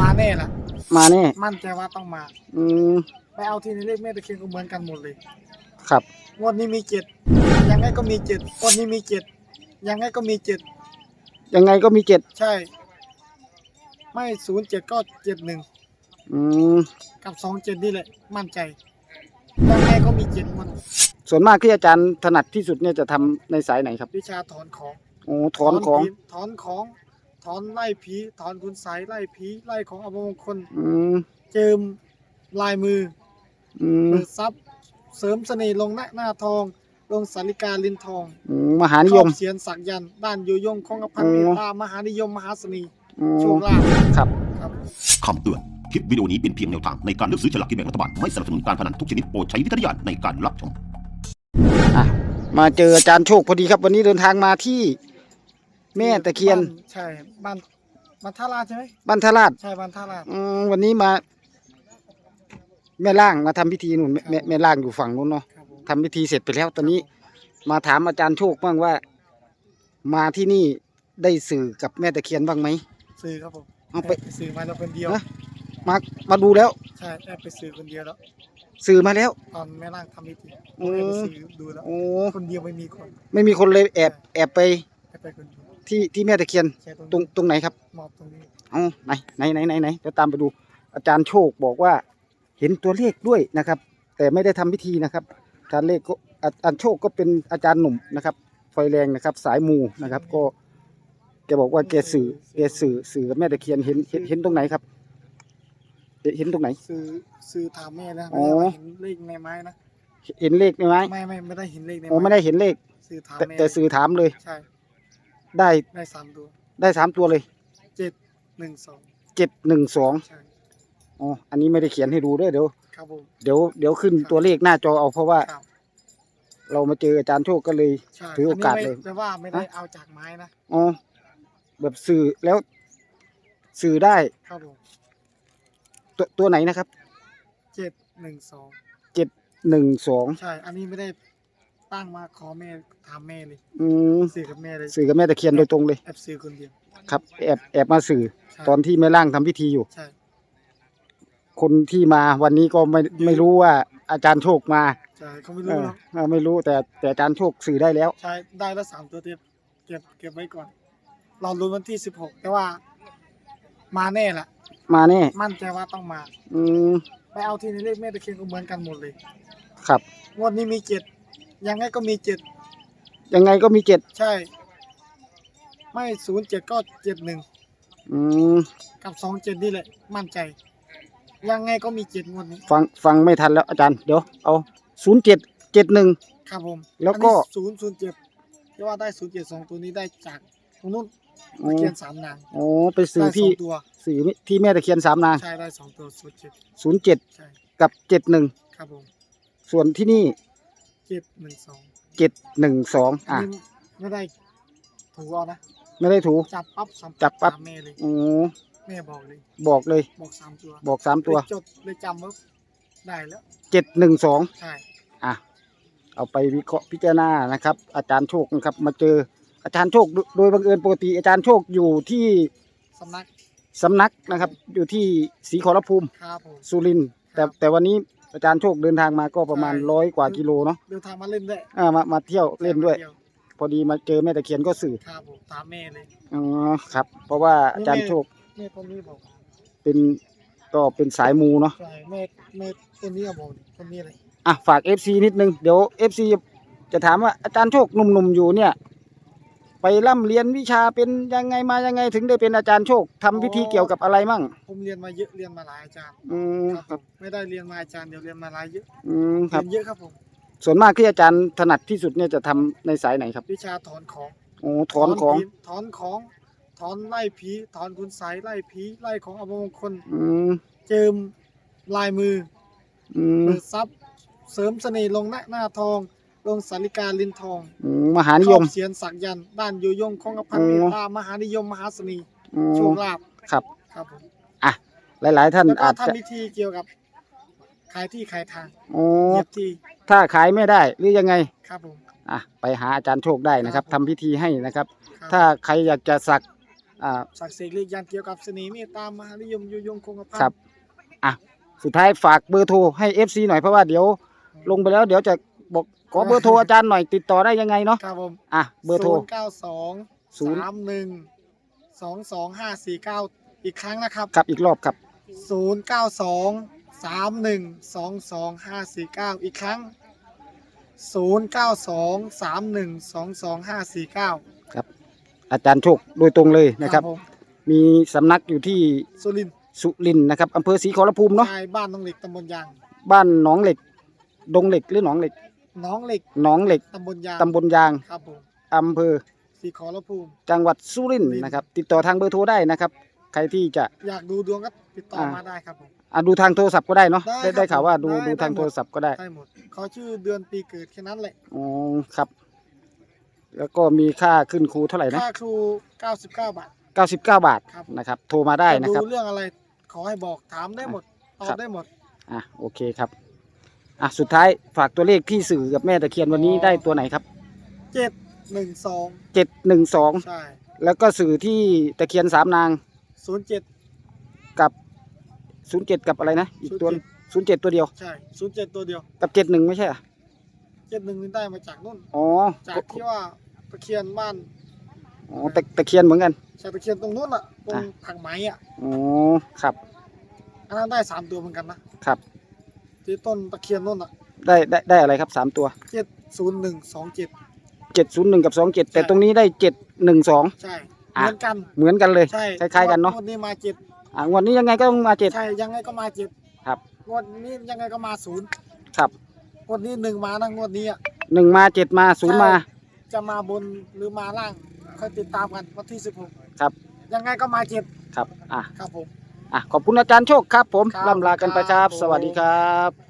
มาแน่ล่ะ มาแน่มั่นใจว่าต้องมาอืมไปเอาที่ในเลขแม่ตะเคียนก็เหมือนกันหมดเลย ครับ งวดนี้มีเจ็ดยังไงก็มีเจ็ดงวดนี้มีเจ็ดยังไงก็มีเจ็ดยังไงก็มีเจ็ดใช่ ไม่ศูนย์เจ็ดก็เจ็ดหนึ่งอืมกับสองเจ็ดนี่แหละ มั่นใจยังไงก็มีเจ็ดงวดส่วนมากที่อาจารย์ถนัดที่สุดเนี่ยจะทำในสายไหนครับวิชาถอนของโอ้ถอนของผีถอนของ ถอนไล่ผีถอนคุณไสยไล่ผีไล่ของอัปมงคลอืมเจิมลายมืออืมเปิดทรัพย์เสริมเสน่ห์ลงหน้าหน้าทอง ลงสาริกาลินทองอืมมหานิครยอมบเสียนสักยันต์ด้านโยยงของอภันอ๋อเมตตามหานิยมมหาเสนีอืม โชคลาภครับ ครับ คำเตือน คลิปวิดีโอนี้เป็นเพียงแนวทางในการเลือกซื้อฉลากกินแบ่งรัฐบาล ไม่สนับสนุนการพนันทุกชนิดโปรดใช้วิจารณญาณในการรับชม อะ มาเจออาจารย์โชคพอดีครับ วันนี้เดินทางมาที่ แม่ตะเคียน บ้าใช่บ้านบ้านท่าลาดใช่ไหมบ้านทราชใช่บ้านท่าลาด อืมวันนี้มา แม่ล่างมาทำพิธีนู่นแม่แม่แม่ล่างอยู่ฝั่งนู้นเนาะครับผมทำพิธีเสร็จไปแล้ว ตอนนี้ มาถามอาจารย์โชคบ้างว่า มาที่นี่ได้สื่อกับแม่ตะเคียนบ้างไหมซื้อครับผมเอาไป แอบซื้อมาแล้วคนเดียว ฮะ มามาดูแล้ว ใช่แอบไปซื้อคนเดียวแล้ว สื่อมาแล้ว ตอนแม่ร่างทำพิธีอืมแอบไปซื้อดูแล้ว โอ้คนเดียวไม่มีคนไม่มีคนเลยแอบแอบไปแอบไปคนเดียว ที่ที่แม่ตะเคียนแค่ตรงตรงตรงไหนครับมอบตรงนี้เอาไหนไหนไหนไหนไหนเดี๋ยวตามไปดู อาจารย์โชคบอกว่าเห็นตัวเลขด้วยนะครับ แต่ไม่ได้ทำพิธีนะครับอาจารย์เลขก็อาอาจารย์โชคก็เป็นอาจารย์หนุ่มนะครับไฟแรงนะครับ สายมูนะครับ ก็แกบอกว่าแกสื่อแกสื่อสื่อกับแม่ตะเคียนเห็นเห็นเห็นตรงไหนครับ เห็นเห็นตรงไหนซื้อซื้อถามแม่นะอ๋ไม่อได้ว่าเห็นเลขในไม้นะเห็นเลขไหมไม่ไม่ไม่ได้เห็นเลขในโอ้ไม่ได้เห็นเลขซื้อถามแต่แม่แต่สื่อถามเลยใช่ ได้ได้สามตัวได้สามตัวเลยเจ็ดหนึ่งสองเจ็ดหนึ่งสองใช่อ๋ออันนี้ไม่ได้เขียนให้ดูด้วยเดี๋ยวครับผม เดี๋ยวเดี๋ยวขึ้นตัวเลขหน้าจอเอาเพราะว่า ครับ เรามาเจออาจารย์โชคก็เลย ใช่ถือโอกาสนนี้เลยไม่แต่ว่าไม่ได้เอาจากไม้นะอ๋อแบบสื่อแล้ว สื่อได้ครับผมตัวตัวไหนนะครับเจ็ดหนึ่งสองเจ็ดหนึ่งสองใช่ อันนี้ไม่ได้ ตั้งมาขอแม่ถามแม่เลยอืมซื้อกับแม่เลยสื่อกับแม่ตะเคียนโดยตรงเลย แอบซื้อคนเดียว ครับ แอบแอบมาสื่อ ใช่ ตอนที่แม่ล่างทำพิธีอยู่ ใช่คนที่มาวันนี้ก็ไม่ไม่รู้ว่าอาจารย์โชคมาใช่เขาไม่เอรู้อหรอกเออไม่รู้แต่แต่อาจารย์โชคสื่อได้แล้ว ใช่ได้แล้วสามตัวเก็บเก็บเก็บไว้ก่อน เราลุ้นวันที่สิบหกแต่ว่า มาแน่ล่ะมาแน่มั่นใจว่าต้องมา อืมไปเอาที่ในเลขแม่ตะเคียนก็เหมือนกันหมดเลยครับ งวดนี้มีเจ็ด ยังไงก็มีเจ็ดยังไงก็มีเจ็ดใช่ ไม่ศูนย์เจ็ดก็เจ็ดหนึ่งอืมกับสองเจ็ดนี่แหละ มั่นใจ ยังไงก็มีเจ็ดงวดนี้ฟังฟังไม่ทันแล้วอาจารย์เดี๋ยวเอาศูนย์เจ็ดเจ็ดหนึ่ง ครับผมแล้วก็ ศูนย์ศูนย์เจ็ดที่ว่าได้ศูนย์เจ็ดสองตัวนี้ได้จากตรงนู้นอ๋ตะอเคียนสามนางอ๋อไปสื่อได้สที่องตัวสื่อที่แม่ตะเคียนสามนางใช่ได้สองตัวศูนย์เจ็ดศูนย์เจ็ดใช่กับเจ็ดหนึ่งครับผมส่วนที่นี่ เจ็ดหนึ่งสองเจ็ดหนึ่งสองอะอันนี้ไม่ได้ถูกเอานะ ไม่ได้ถู จับปั๊บสามจับปั๊บ สามแม่เลย โอ้แม่บอกเลย บอกเลย บอกสามตัวบอกสามตัวเลยจดเลยจำว่าได้แล้ว เจ็ดหนึ่งสอง ใช่ อะเอาไปวิเคราะห์พิจารณานะครับ อาจารย์โชคนะครับ มาเจออาจารย์โชคโดโดยบังเอิญปกติอาจารย์โชคอยู่ที่สำนักสำนักนะครับ อยู่ที่ศรีขอรภูมิครับผม สุรินทร์แต่ครับแต่วันนี้ อาจารย์โชคเดินทางมาก็ประมาณใช่ร้อยกว่ากิโลเนาะเดินทางมาเล่นด้วยอ่ามามาเที่ยวเล่นด้วยที่พอดีมาเจอแม่ตะเคียนก็สื่อครับผมตามแม่เลยอ๋อครับ เพราะว่าอาจารย์โชคแม่คนนี้บอกเป็นก็เป็นสายมูเนาะใช่แม่แม่คนนี้ก็บอกคนนี้เลยอะฝาก FC นิดนึงเดี๋ยว FC จะถามว่าอาจารย์โชคหนุ่มๆอยู่เนี่ย ไปร่ำเรียนวิชาเป็นยังไงมายังไงถึงได้เป็นอาจารย์โชคทำพิธีเกี่ยวกับอะไรมั่ง ผมเรียนมาเยอะเรียนมาหลายอาจารย์อืมครับผมไม่ได้เรียนมาอาจารย์เดี๋ยวเรียนมาหลายเยอะอืมคเรีรับ ยนเยอะครับผมส่วนมากที่อาจารย์ถนัดที่สุดเนี่ยจะทำในสายไหนครับวิชาถอนของโอ้ถอนของผีถอนของถอนไล่ผีถอนคุณไสยไล่ผีไล่ของอัปมงคลอืมเจิมลายมืออืมเปิดทรัพย์เสริมเสน่ห์ลงหน้าหน้าทอง ลงสาริกาลินทองอืมมหานิครยอบมเสียนสักยันต์ด้านโยยงของอภันอ๋อเมตตามหานิยมมหาเสนีอืโชมคลาภครับ ครับผมหลาย ๆ ท่านแล้วก็อาจจะทำพิธีเกี่ยวกับ ขายที่ขายทางโอ้เหยียบที่ถ้าขายไม่ได้หรือยังไง ครับผม อะไปหาอาจารย์โชคได้นะครับครับผมทำพิธีให้นะครับ ครับถ้าใครอยากจะสักอ่า ศักดิ์สิทธิ์เรียกยันเกี่ยวกับเสน่ห์เมตตามหานิยมยุยงคงกระพันครับ อะสุดท้ายฝากเบอร์โทรให้ FC หน่อยเพราะว่าเดี๋ยวลงไปแล้วเดี๋ยวจะบอก ขอเบอร์โทรอาจารย์หน่อยติดต่อได้ยังไงเนาะครับผมอะเบอร์โทร เก้าสองศูนย์ สามหนึ่งสองสองห้าสี่เก้าอีกครั้งนะครับครับอีกรอบครับศูนย์เก้าสองสามหนึ่งสองสองห้าสี่เก้าอีกครั้งศูนย์เก้าสองสามหนึ่งสองสองห้าสี่เก้าอาจารย์โชคโดยตรงเลยนะครับ ผมมีสำนักอยู่ที่สุรินทร์สุรินทร์นะครับอำเภอศรีขอรภูมิเนาะชายบ้านน้องเหล็กตำบลยางบ้านหนองเหล็ก ดงเหล็กหรือหนองเหล็ก น้องเหล็กหนองเหล็กตำบลยางตำบลยางครับผมอำเภอสีขอรภูมิ จังหวัดสุรินทร์สุรินทร์นะครับ ติดต่อทางเบอร์โทรได้นะครับ ใครที่จะ อยากดูดวงก็ติดต่ออ่ามาได้ครับผม อะดูทางโทรศัพท์ก็ได้เนาะได้ได้ครับได้ข่าวว่าดูได้ดูทางได้หมด โทรศัพท์ก็ได้ได้หมดเขาชื่อเดือนปีเกิดแค่นั้นแหละอ๋อครับ แล้วก็มีค่าขึ้นครูเท่าไหร่นะค่าครู 99 บาท 99 บาทครับ นะครับ โทรมาได้นะจครับดูเรื่องอะไรขอให้บอกถามได้หมดตอครับบได้หมด อะโอเคครับ อะสุดท้ายฝากตัวเลขที่สื่อกับแม่ตะเคียนวันนี้อ๋อได้ตัวไหนครับ712 712ใช่แล้วก็สื่อที่ตะเคียนสามนาง07กับ07กับอะไรนะอีกตัว07ตัวเดียวใช่07ตัวเดียวกับ71ไม่ใช่เหรอ71นี่ได้มาจากนู่นอ๋อจากที่ว่าตะเคียนบ้านอ๋อตะตะเคียนเหมือนกันใช่ตะเคียนตรงนู้นอะตรงอะผักไหมอะอ๋อครับอันนั้นได้สามตัวเหมือนกันนะครับ ที่ต้นตะเคียนนู่นอะได้ได้ได้อะไรครับสามตัว70127 701กับ27แต่ใช่ตรงนี้ได้712ใช่อะเหมือนกัน เหมือนกันเลย ใช่คล้ายๆกันเนาะงวดนี้มาเจ็ดอะงวดนี้ยังไงก็ต้องมา7ใช่ ยังไงก็มาเจ็ดครับงวดนี้ยังไงก็มาศูนย์ครับงวดนี้หนึ่งมานะงวดนี้อะ1มา7มา0มา จะมาบนหรือมาล่างค่อยติดตามกันวันที่สิบหกครับ ยังไงก็มาเจ็ดครับ อะครับผม อะขอบคุณอาจารย์โชคครับผมครับล่ำลากันไปครับครับสวัสดีครับค